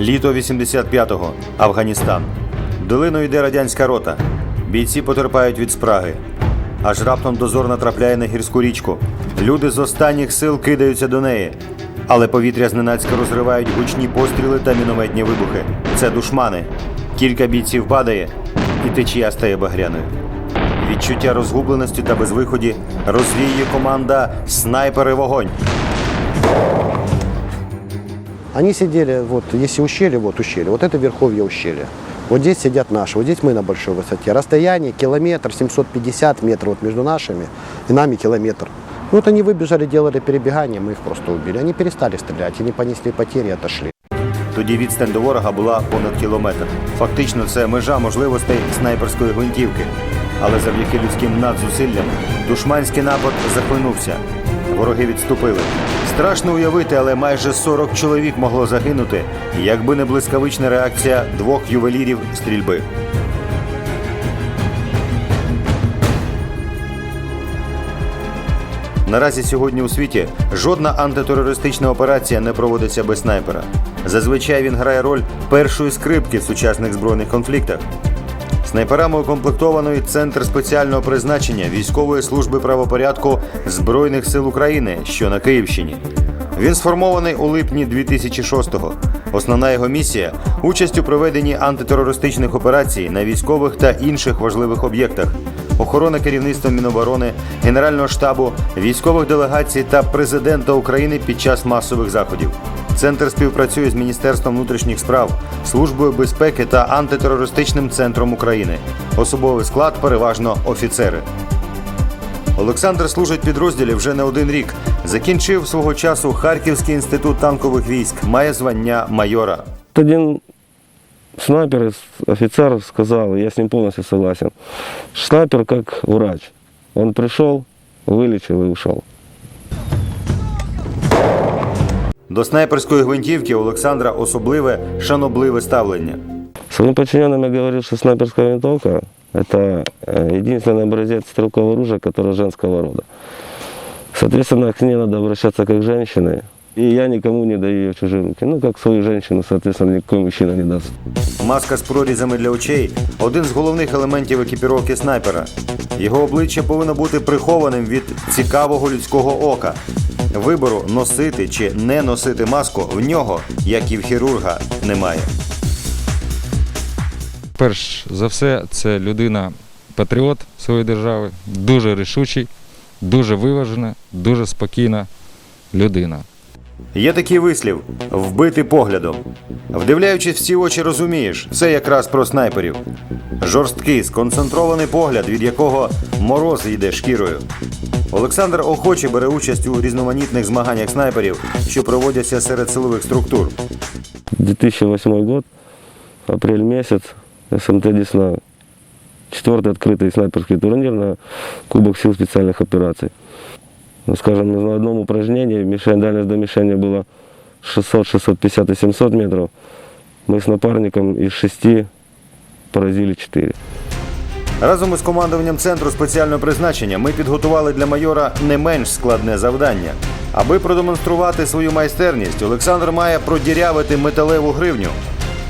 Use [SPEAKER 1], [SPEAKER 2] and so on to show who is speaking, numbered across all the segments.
[SPEAKER 1] Літо 85-го. Афганістан. Долиною йде радянська рота. Бійці потерпають від спраги. Аж раптом дозор натрапляє на гірську річку. Люди з останніх сил кидаються до неї. Але повітря зненацька розривають гучні постріли та мінометні вибухи. Це душмани. Кілька бійців падає, і течія стає багряною. Відчуття розгубленості та безвиході розвіює команда Снайпери вогонь.
[SPEAKER 2] Они сидели, вот, если ущелье, вот ущелье, вот это верховье ущелья. Вот здесь сидят наши, вот здесь мы на большой высоте. Расстояние километр, 750 метров вот между нашими и нами километр. Ну вот они выбежали, делали перебегание, мы их просто убили. Они перестали стрелять, они понесли потери и отошли.
[SPEAKER 1] Тоді відстань до ворога була понад кілометр. Фактично, це межа можливостей снайперської гвинтівки. Але завдяки людським надзусиллям душманський напад захлинувся. Вороги відступили. Страшно уявити, але майже 40 чоловік могло загинути, якби не блискавична реакція двох ювелірів стрільби. Наразі сьогодні у світі жодна антитерористична операція не проводиться без снайпера. Зазвичай він грає роль першої скрипки в сучасних збройних конфліктах. Снайперами укомплектований центр спеціального призначення військової служби правопорядку Збройних сил України, що на Київщині. Він сформований у липні 2006-го. Основна його місія участь у проведенні антитерористичних операцій на військових та інших важливих об'єктах, охорона керівництва Міноборони, Генерального штабу, військових делегацій та президента України під час масових заходів. Центр співпрацює з Міністерством внутрішніх справ, Службою безпеки та антитерористичним центром України. Особовий склад переважно офіцери. Олександр служить підрозділі вже не один рік. Закінчив свого часу Харківський інститут танкових військ, має звання майора.
[SPEAKER 3] Один снайпер, офицер сказал, я с ним полностью согласен, снайпер как врач. Он пришел, вылечил и ушел.
[SPEAKER 1] До снайперської гвинтівки у Олександра особливе шанобливе ставлення.
[SPEAKER 3] Своим подчиненным я говорил, что снайперская винтовка – это э, единственный образец стрелкового оружия, которое женского рода. Соответственно, к ней надо обращаться как к женщине. И я никому не даю ее в чужие руки. Ну, как свою женщину, соответственно, никакой мужчина не даст.
[SPEAKER 1] Маска з прорізами для очей один з головних елементів екіпіровки снайпера. Його обличчя повинно бути прихованим від цікавого людського ока. Вибору носити чи не носити маску в нього, як і в хірурга, немає.
[SPEAKER 4] Перш за все, це людина патріот своєї держави, дуже рішучий, дуже виважена, дуже спокійна людина.
[SPEAKER 1] Є такий вислів вбити поглядом. Вдивляючись в ці очі, розумієш, це якраз про снайперів. Жорсткий, сконцентрований погляд, від якого мороз йде шкірою. Олександр охоче бере участь у різноманітних змаганнях снайперів, що проводяться серед силових структур.
[SPEAKER 3] 2008 год, апрель месяц, СМТ Десна. Четвертый открытый снайперский турнир на Кубок сил специальных операций. Ну, скажем, на одном упражнении мишень, дальность до мишени было 600, 650 и 700 метров. Мы с напарником из шести поразили 4.
[SPEAKER 1] Разом із командуванням центру спеціального призначення ми підготували для майора не менш складне завдання. Аби продемонструвати свою майстерність, Олександр має продірявити металеву гривню.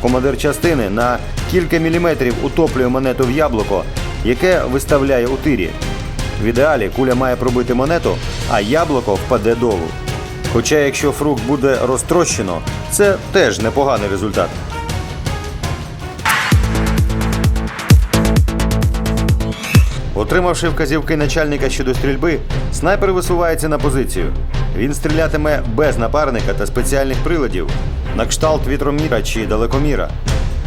[SPEAKER 1] Командир частини на кілька міліметрів утоплює монету в яблуко, яке виставляє у тирі. В ідеалі куля має пробити монету, а яблуко впаде долу. Хоча, якщо фрукт буде розтрощено, це теж непоганий результат. Отримавши вказівки начальника щодо стрільби, снайпер висувається на позицію. Він стрілятиме без напарника та спеціальних приладів на кшталт вітроміра чи далекоміра.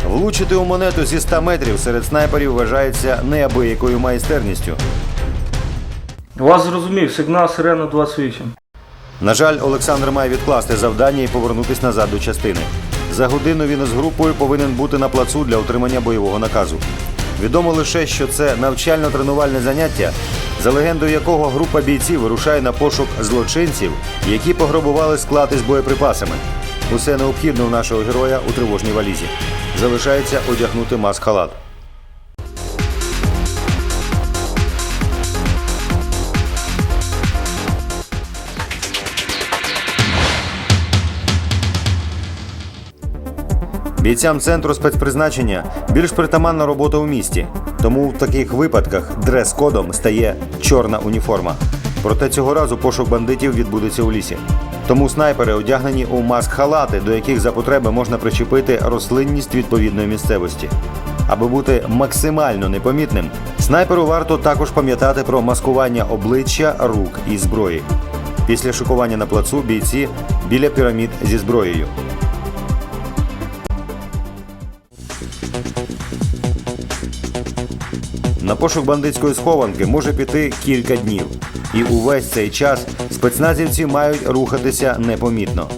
[SPEAKER 1] Влучити у монету зі 100 метрів серед снайперів вважається неабиякою майстерністю.
[SPEAKER 5] Вас зрозумів, сигнал сирена 28.
[SPEAKER 1] На жаль, Олександр має відкласти завдання і повернутися назад до частини. За годину він із групою повинен бути на плацу для отримання бойового наказу. Відомо лише, що це навчально-тренувальне заняття, за легендою якого група бійців вирушає на пошук злочинців, які пограбували склад із боєприпасами. Усе необхідне у нашого героя у тривожній валізі. Залишається одягнути маск-халат. Бійцям центру спецпризначення більш притаманна робота у місті, тому в таких випадках дрес-кодом стає чорна уніформа. Проте цього разу пошук бандитів відбудеться у лісі. Тому снайпери одягнені у маск-халати, до яких за потреби можна причепити рослинність відповідної місцевості. Аби бути максимально непомітним, снайперу варто також пам'ятати про маскування обличчя, рук і зброї. Після шикування на плацу бійці біля пірамід зі зброєю. На пошук бандитської схованки може піти кілька днів, і увесь цей час спецназівці мають рухатися непомітно.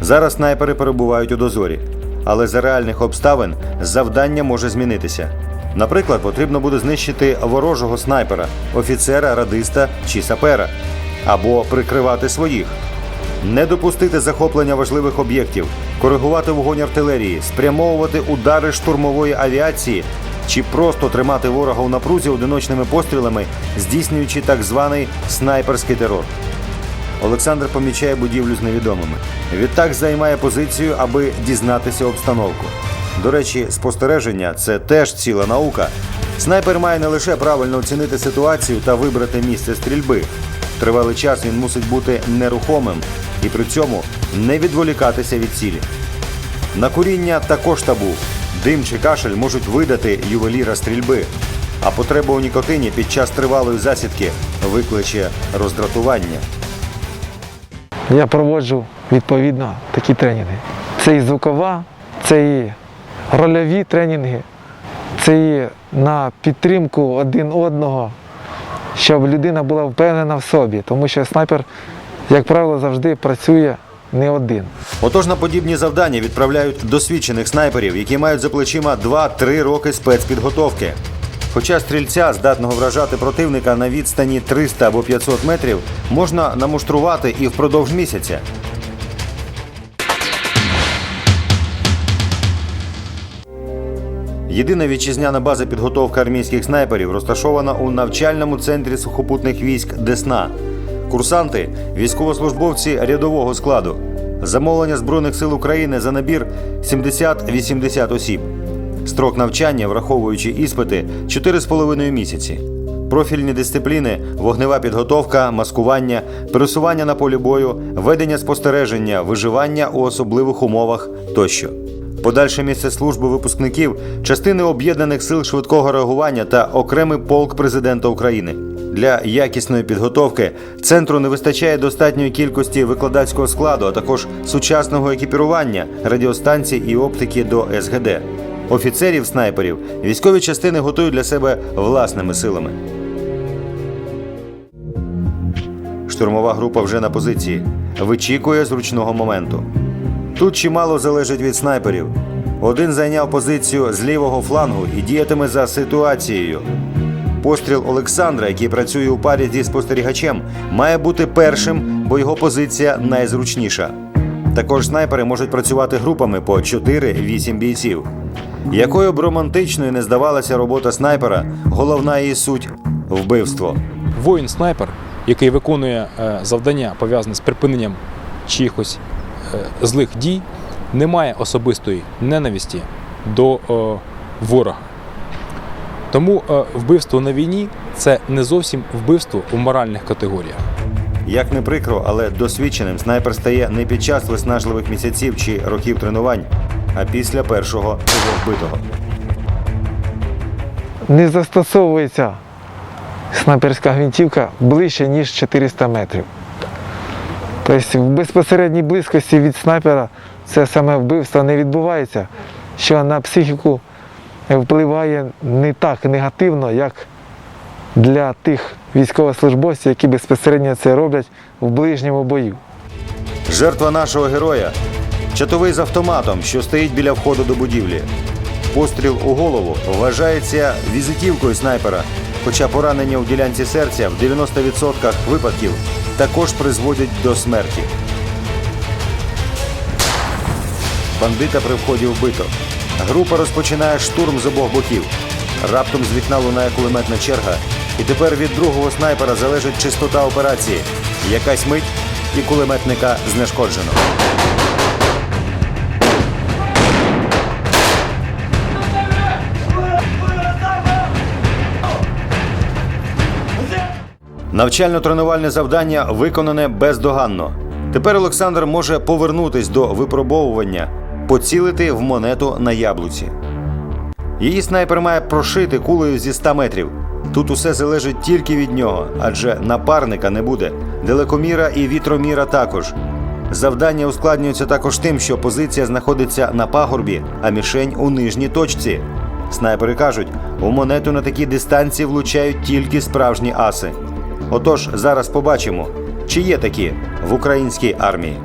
[SPEAKER 1] Зараз снайпери перебувають у дозорі, але за реальних обставин завдання може змінитися. Наприклад, потрібно буде знищити ворожого снайпера, офіцера, радиста чи сапера, або прикривати своїх. Не допустити захоплення важливих об'єктів, коригувати вогонь артилерії, спрямовувати удари штурмової авіації чи просто тримати ворога у напрузі одиночними пострілами, здійснюючи так званий снайперський терор. Олександр помічає будівлю з невідомими. Відтак займає позицію, аби дізнатися обстановку. До речі, спостереження це теж ціла наука. Снайпер має не лише правильно оцінити ситуацію та вибрати місце стрільби. Тривалий час він мусить бути нерухомим і при цьому не відволікатися від цілі. На куріння також табу. Дим чи кашель можуть видати ювеліра стрільби, а потреба у нікотині під час тривалої засідки викличе роздратування.
[SPEAKER 6] Я проводжу відповідно такі тренінги. Це і звукова, це і рольові тренінги, це і на підтримку один одного, щоб людина була впевнена в собі, тому що снайпер, як правило, завжди працює не один.
[SPEAKER 1] Отож на подібні завдання відправляють досвідчених снайперів, які мають за плечима 2-3 роки спецпідготовки. Хоча стрільця, здатного вражати противника на відстані 300 або 500 метрів, можна намуштрувати і впродовж місяця. Єдина вітчизняна база підготовки армійських снайперів розташована у навчальному центрі сухопутних військ Десна. Курсанти військовослужбовці рядового складу. Замовлення Збройних сил України за набір 70-80 осіб. Строк навчання, враховуючи іспити, 4,5 місяці. Профільні дисципліни вогнева підготовка, маскування, пересування на полі бою, ведення спостереження, виживання у особливих умовах тощо. Подальше місце служби випускників, частини об'єднаних сил швидкого реагування та окремий полк президента України. Для якісної підготовки центру не вистачає достатньої кількості викладацького складу, а також сучасного екіпірування, радіостанцій і оптики до СГД. Офіцерів снайперів військові частини готують для себе власними силами. Штурмова група вже на позиції. Вичікує зручного моменту. Тут чимало залежить від снайперів. Один зайняв позицію з лівого флангу і діятиме за ситуацією. Постріл Олександра, який працює у парі зі спостерігачем, має бути першим, бо його позиція найзручніша. Також снайпери можуть працювати групами по 4-8 бійців. Якою б романтичною не здавалася робота снайпера, головна її суть вбивство.
[SPEAKER 7] Воїн-снайпер, який виконує е, завдання, пов'язане з припиненням чихось е, злих дій, не має особистої ненависті до е, ворога. Тому е, вбивство на війні це не зовсім вбивство у моральних категоріях.
[SPEAKER 1] Як не прикро, але досвідченим снайпер стає не під час виснажливих місяців чи років тренувань, а після першого вбитого.
[SPEAKER 6] Не застосовується снайперська гвинтівка ближче, ніж 400 метрів. Тобто в безпосередній близькості від снайпера це саме вбивство не відбувається, що на психіку впливає не так негативно, як для тих військовослужбовців, які безпосередньо це роблять в ближньому бою.
[SPEAKER 1] Жертва нашого героя чатовий з автоматом, що стоїть біля входу до будівлі. Постріл у голову вважається візитівкою снайпера, хоча поранення у ділянці серця в 90% випадків також призводять до смерті. Бандита при вході вбито. Група розпочинає штурм з обох боків. Раптом з вікна лунає кулеметна черга, і тепер від другого снайпера залежить чистота операції. Якась мить, і кулеметника знешкоджено. Навчально-тренувальне завдання виконане бездоганно. Тепер Олександр може повернутись до випробовування, поцілити в монету на яблуці. Її снайпер має прошити кулею зі 100 метрів. Тут усе залежить тільки від нього, адже напарника не буде. Далекоміра і вітроміра також. Завдання ускладнюється також тим, що позиція знаходиться на пагорбі, а мішень у нижній точці. Снайпери кажуть, у монету на такій дистанції влучають тільки справжні аси. Отож, зараз побачимо, чи є такі в українській армії.